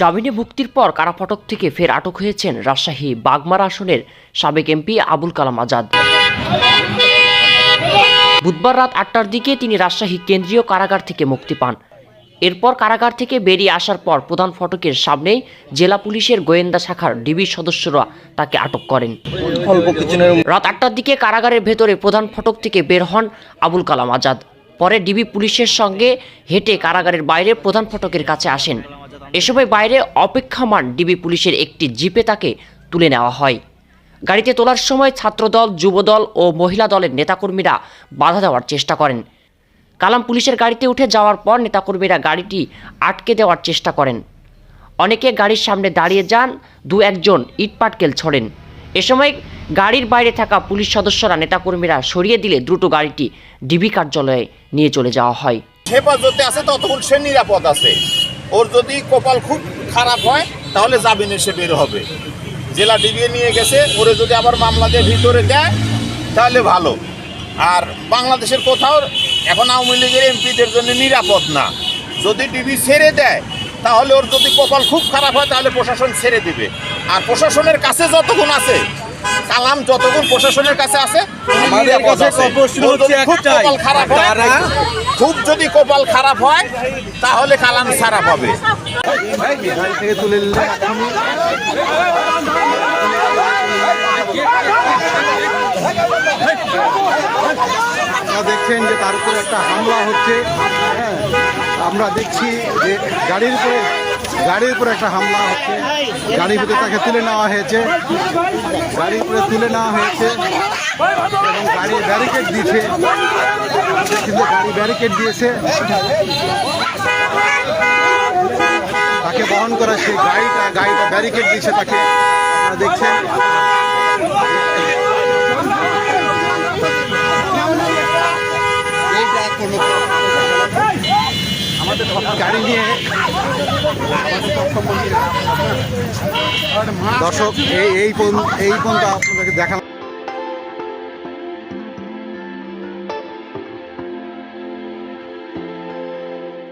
জামিনে মুক্তির পর কারাফটক থেকে ফের আটক হয়েছেন রাজশাহী বাগমারা আসনের সাবেক এমপি আবুল কালাম আজাদ। বুধবার রাত আটটার দিকে তিনি রাজশাহী কেন্দ্রীয় কারাগার থেকে মুক্তি পান। এরপর কারাগার থেকে বেরিয়ে আসার পর প্রধান ফটকের সামনেই জেলা পুলিশের গোয়েন্দা শাখার ডিবির সদস্যরা তাকে আটক করেন। রাত আটটার দিকে কারাগারের ভেতরে প্রধান ফটক থেকে বের হন আবুল কালাম আজাদ। পরে ডিবি পুলিশের সঙ্গে হেঁটে কারাগারের বাইরে প্রধান ফটকের কাছে আসেন। এ সময় বাইরে অপেক্ষামান ডিবি পুলিশের একটি জিপে তাকে তুলে নেওয়া হয়। গাড়িতে তোলার সময় ছাত্রদল, যুবদল ও মহিলা দলের নেতাকর্মীরা বাধা দেওয়ার চেষ্টা করেন। কালাম পুলিশের গাড়িতে উঠে যাওয়ার পর নেতাকর্মীরা গাড়িটি আটকে দেওয়ার চেষ্টা করেন। অনেকে গাড়ির সামনে দাঁড়িয়ে যান, দু একজন ইটপাটকেল ছড়েন। এ সময় গাড়ির বাইরে থাকা পুলিশ সদস্যরা নেতাকর্মীরা সরিয়ে দিলে দ্রুত গাড়িটি ডিবি কার্যালয়ে নিয়ে চলে যাওয়া হয়। হেফাজতে আছে, ততক্ষণ সে নিরাপদ আছে। ওর যদি কপাল খুব খারাপ হয়, তাহলে জামিন এসে বের হবে। জেলা ডিবিয়ে নিয়ে গেছে, ওরে যদি আবার মামলা দিয়ে ভিতরে দেয়, তাহলে ভালো। আর বাংলাদেশের কোথাও এখন আওয়ামী লীগের এমপিদের জন্য নিরাপদ না। যদি ডিবি ছেড়ে দেয়, তাহলে ওর যদি কপাল খুব খারাপ হয়, তাহলে প্রশাসন ছেড়ে দিবে। আর প্রশাসনের কাছে যতক্ষণ আছে কালাম যতক্ষণ প্রশাসনের কাছে আছে আমাদের কাছে। প্রশ্ন হচ্ছে একটাই, খারাপ হয় তারা- খুব যদি কপাল খারাপ হয় তাহলে কালাম খারাপ হবে থেকে তুলে আপনারা দেখছেন যে তার উপরে একটা হামলা হচ্ছে হ্যাঁ আমরা দেখছি যে গাড়ির উপরে গাড়ির উপরে একটা হামলা হচ্ছে। গাড়ির ভিতরে তাকে তুলে নেওয়া হয়েছে। গাড়ির উপরে তুলে নেওয়া হয়েছে এবং গাড়ি ব্যারিকেড দিয়েছে। কিন্তু গাড়ি ব্যারিকেড দিয়েছে। তাকে বহন করা সেই গাড়িটা গাড়িটা ব্যারিকেড দিয়েছে তাকে। দেখছেন। গাড়ি নিয়ে দর্শক এই এই পর্যন্ত আপনাদেরকে দেখালাম